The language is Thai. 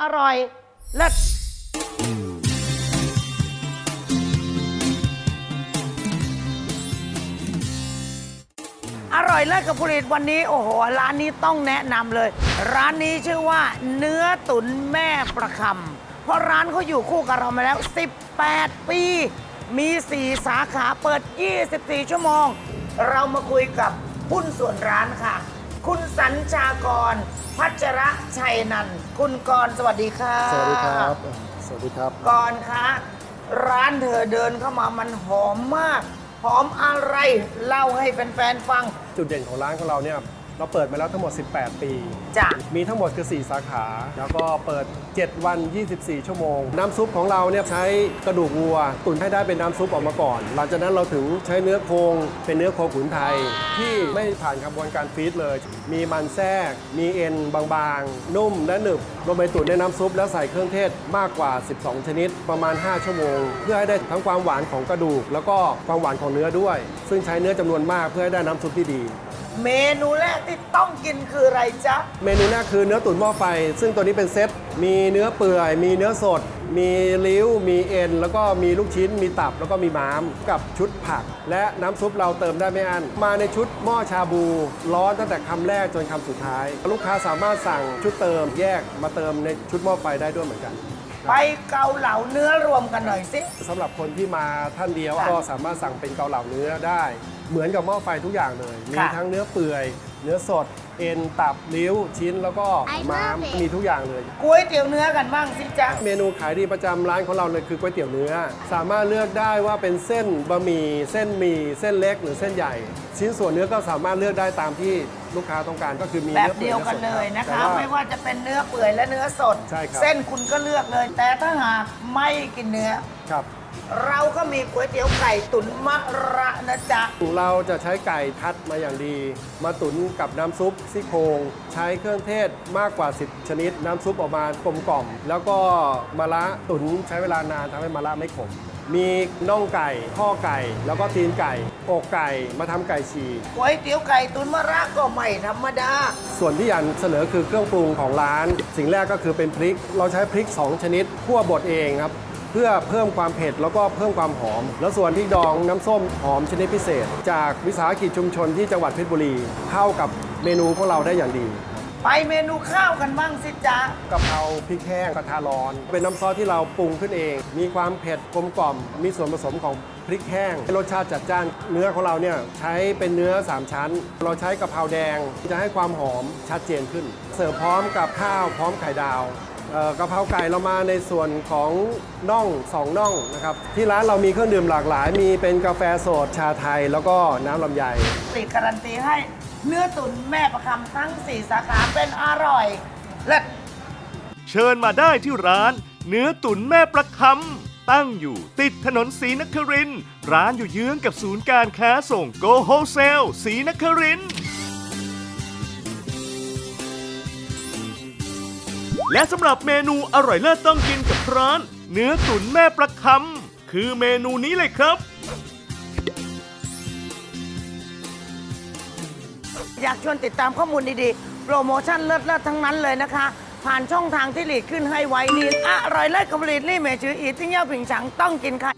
อร่อยเลิศอร่อยเลิศกับผลิตวันนี้โอ้โห ร้านนี้ต้องแนะนำเลย ร้านนี้ชื่อว่า เนื้อตุ๋นแม่ประคำเพราะร้านเขาอยู่คู่กับเรามาแล้ว 18 ปี มี 4 สาขาเปิด 24 ชั่วโมง เรามาคุยกับหุ้นส่วนร้านค่ะ คุณสัญชากร พัชระชัยนันท์คุณกรณ์สวัสดีค่ะ สวัสดีครับอ่าสวัสดีครับกรณ์คะร้านเธอเดินเข้ามามันหอมมาก หอมอะไร เล่าให้แฟนๆฟัง จุดเด่นของร้านของเราเนี่ย เราเปิดมาแล้วทั้งหมด 18 ปี จ้ะ มีทั้งหมดคือ 4 สาขา แล้วก็เปิด 7 วัน 24 ชั่วโมง น้ำซุปของเราเนี่ยใช้กระดูกวัว ตุ๋นให้ได้เป็นน้ำซุปออกมาก่อน หลังจากนั้นเราถึงใช้เนื้อโครงเป็นเนื้อโคขุนไทย ที่ไม่ผ่านกระบวนการฟีดเลย มีมันแทรก มีเอ็นบางๆ นุ่มและหนึบลงไปตุ๋นในน้ำซุปแล้วใส่เครื่องเทศมากกว่า 12 ชนิด ประมาณ 5 ชั่วโมง เพื่อให้ได้ทั้งความหวานของกระดูก แล้วก็ความหวานของเนื้อด้วย ซึ่งใช้เนื้อจำนวนมากเพื่อให้ได้น้ำซุปที่ดี เมนูแรกที่ต้องกินคืออะไรจ๊ะ เมนูแรกคือเนื้อตุ๋นหม้อไฟ ซึ่งตัวนี้เป็นเซต มีเนื้อเปื่อย มีเนื้อสด มีลิ้ว มีเอ็น แล้วก็มีลูกชิ้น มีตับ แล้วก็มีม้าม กับชุดผัก และน้ำซุปเราเติมได้ไม่อั้น มาในชุดหม้อชาบู ร้อนตั้งแต่คำแรกจนคำสุดท้าย ลูกค้าสามารถสั่งชุดเติมแยกมาเติมในชุดหม้อไฟได้ด้วยเหมือนกัน ไปเกาเหลาเนื้อรวมกันหน่อยสิ สำหรับคนที่มาท่านเดียวค่ะก็สามารถสั่งเป็นเกาเหลาเนื้อได้ เหมือนกับหม้อไฟทุกอย่างเลย มีค่ะทั้งเนื้อเปื่อย เนื้อสด เอ็น ตับลิ้ว ชิ้น แล้วก็ม้าม มีทุกอย่างเลย ก๋วยเตี๋ยวเนื้อกันบ้างสิจ๊ะ เมนูขายดีประจำร้านของเราเลยคือก๋วยเตี๋ยวเนื้อ สามารถเลือกได้ว่าเป็นเส้นบะหมี่ เส้นหมี่ เส้นเล็กหรือเส้นใหญ่ ชิ้นส่วนเนื้อก็สามารถเลือกได้ตามที่ลูกค้าต้องการก็คือมีแบบนื้อปื่เดียวกันนื้อสเลยนะแต่คะ ว่า ไม่ว่าจะเป็นเนื้อเปื่อยและเนื้อสด ใช่ครับ เส้นคุณก็เลือกเลย แต่ถ้าหากไม่กินเนื้อ ครับ เราก็มีก๋วยเตี๋ยวไก่ตุ๋นมะระนะจ๊ะ เราจะใช้ไก่คัดมาอย่างดี มาตุ๋นกับน้ำซุปซี่โครงใช้เครื่องเทศมากกว่า 10 ชนิด น้ำซุปออกมากลมกล่อม แล้วก็มะระตุ๋นใช้เวลานานทำให้มะระไม่ขม มีน่องไก่ข้อไก่ แล้วก็ตีนไก่อกไก่มาทำไก่ฉีก ก๋วยเตี๋ยวไก่ตุ๋นมะระก็ไม่ธรรมดา ส่วนที่อยากเสนอคือเครื่องปรุงของร้าน สิ่งแรกก็คือเป็นพริก เราใช้พริก 2 ชนิดคั่วบดเองครับ เพื่อเพิ่มความเผ็ดแล้วก็เพิ่มความหอม แล้วส่วนที่ดองน้ำส้มหอมชนิดพิเศษ จากวิสาหกิจชุมชนที่จังหวัดเพชรบุรี เข้ากับเมนูของเราได้อย่างดี ไปเมนูข้าวกันบ้างสิจ๊ะกะเพราพริกแห้งกระทะร้อน เป็นน้ำซอสที่เราปรุงขึ้นเอง มีความเผ็ดกลมกล่อม มีส่วนผสมของพริกแห้งรสชาติจัดจ้าน เนื้อของเราเนี่ยใช้เป็นเนื้อ 3 ชั้น เราใช้กะเพราแดงจะให้ความหอมชัดเจนขึ้น เสิร์ฟพร้อมกับข้าวพร้อมไข่ดาวเอ่อ กะเพราไก่เรามาในส่วนของน่องสองน่องนะครับที่ร้านเรามีเครื่องดื่มหลากหลาย มีเป็นกาแฟสดชาไทย แล้วก็น้ำลำไยติดการันตีให้เนื้อตุ๋นแม่ประคำทั้ง 4 สาขาเป็นอร่อยเลิศเชิญมาได้ที่ร้าน เนื้อตุ๋นแม่ประคำตั้งอยู่ติดถนนศรีนครินทร์ร้านอยู่เยื้องกับศูนย์การค้าส่งโกโฮเซลศรีนคริน และสำหรับเมนูอร่อยเลิศต้องกินกับร้าน เนื้อตุ๋นแม่ประคำคือเมนูนี้เลยครับ อยากชวนติดตามข้อมูลดีๆ โปรโมชั่นเลิศๆทั้งนั้นเลยนะคะ ผ่านช่องทางที่หลีดขึ้นให้ไว้นี่อร่อยเลิศกับหลีดนี่เมจืออีทิ้งเย่าผิงฉังต้องกินค่ะ